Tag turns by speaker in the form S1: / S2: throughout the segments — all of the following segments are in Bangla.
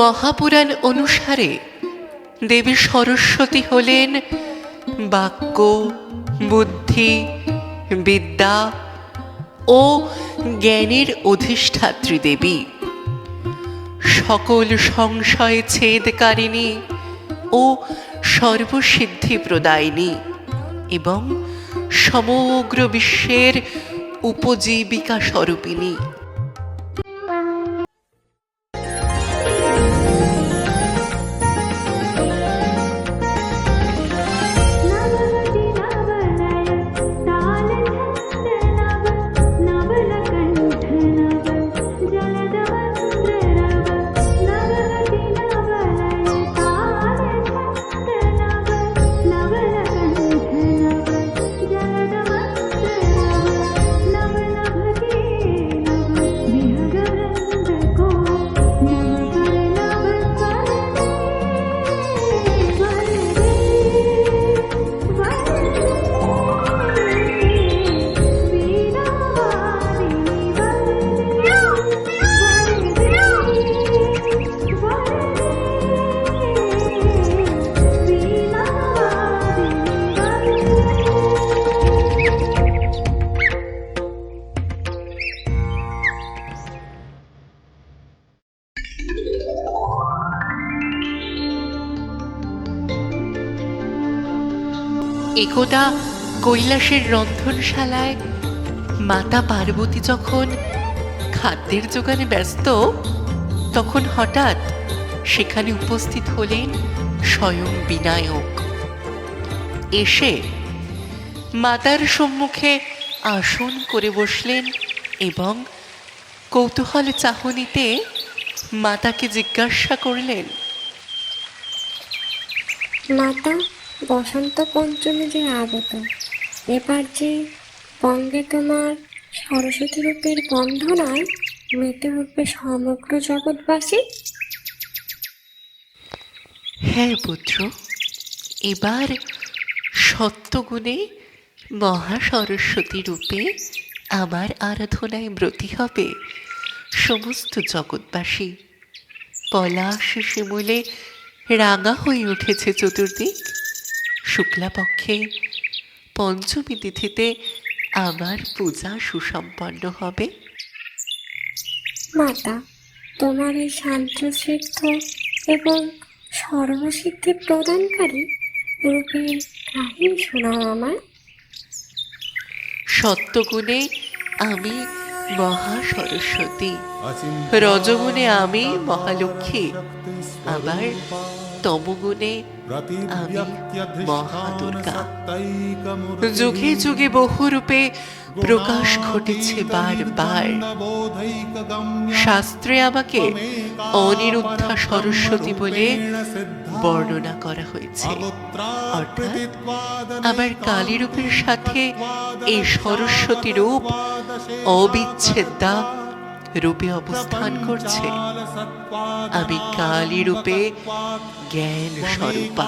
S1: মহাপুরাণ অনুসারে দেবী সরস্বতী হলেন বাক্য, বুদ্ধি, বিদ্যা ও জ্ঞানের অধিষ্ঠাত্রী দেবী। সকল সংশয় ছেদকারিণী ও সর্বসিদ্ধি প্রদায়িনী এবং সমগ্র বিশ্বের উপজীবিকা স্বরূপিণী একদা কৈলাসের রন্ধনশালায় মাতা পার্বতী যখন খাদ্যের জোগানে ব্যস্ত, তখন হঠাৎ সেখানে উপস্থিত হলেন স্বয়ং বিনায়ক। এসে মাতার সম্মুখে আসন করে বসলেন এবং কৌতূহল চাহনিতে মাতাকে জিজ্ঞাসা করলেন,
S2: মাতা বসন্ত পঞ্চমী যে আগত, এবার যে বঙ্গে তোমার সরস্বতী রূপের বন্ধনায় মেতে উঠবে সমগ্র জগৎবাসী?
S1: হ্যাঁ পুত্র, এবার সত্যগুণে মহা সরস্বতী রূপে আমার আরাধনায় ব্রতী হবে সমস্ত জগৎবাসী। পলাশ শিমুলে রাঙা হয়ে উঠেছে চতুর্দিক। শুক্লাপক্ষে পঞ্চমী তিথিতে আমার পূজা সুসম্পন্ন হবে।
S2: মাতা তোমার এই শান্তসিদ্ধ এবং সর্বসিদ্ধি প্রদানকারী রূপের কাহিনী শোনাও আমার
S1: সত্যগুণে আমি মহা সরস্বতী। রজগুণে আমি মহালক্ষ্মী। আবার তমগুণে আমি মহাদুর্গা যুগে যুগে বহু রূপে প্রকাশ ঘটেছে বারবার শাস্ত্রে আমাকে অনিরুদ্ধা সরস্বতী বলে বর্ণনা করা হয়েছে অর্থাৎ আবার কালী রূপের সাথে এই সরস্বতী রূপ অবিচ্ছেদ্যা রূপে অবস্থান করছে। আমি কালী রূপে জ্ঞান স্বরূপা।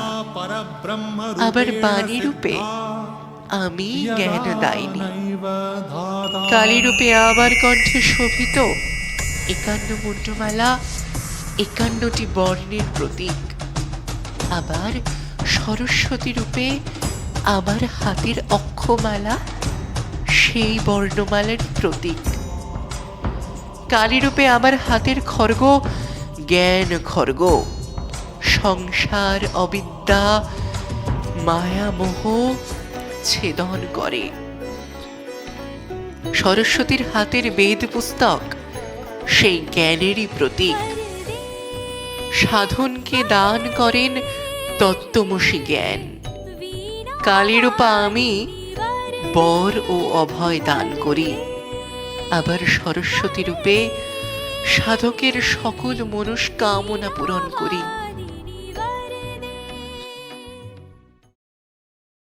S1: আবার বাণী রূপে আমি জ্ঞান দায়নি। কালী রূপে আমার কণ্ঠে শোভিত একান্ন মুন্ডমালা, একান্নটি বর্ণের প্রতীক। আবার সরস্বতী রূপে আমার হাতের অক্ষমালা, সেই বর্ণমালার প্রতীক। কালীরূপে আমার হাতের খর্গ, জ্ঞান খর্গ, সংসার অবিদ্যা, মায়ামোহ ছেদন করে। সরস্বতীর হাতের বেদ পুস্তক, সেই জ্ঞানেরই প্রতীক। সাধনকে দান করেন তত্ত্বমসী জ্ঞান। কালীরূপা আমি বর ও অভয় দান করি। আবার সরস্বতী রূপে সাধকের সকল মনুষ্কামনা পূরণ করি।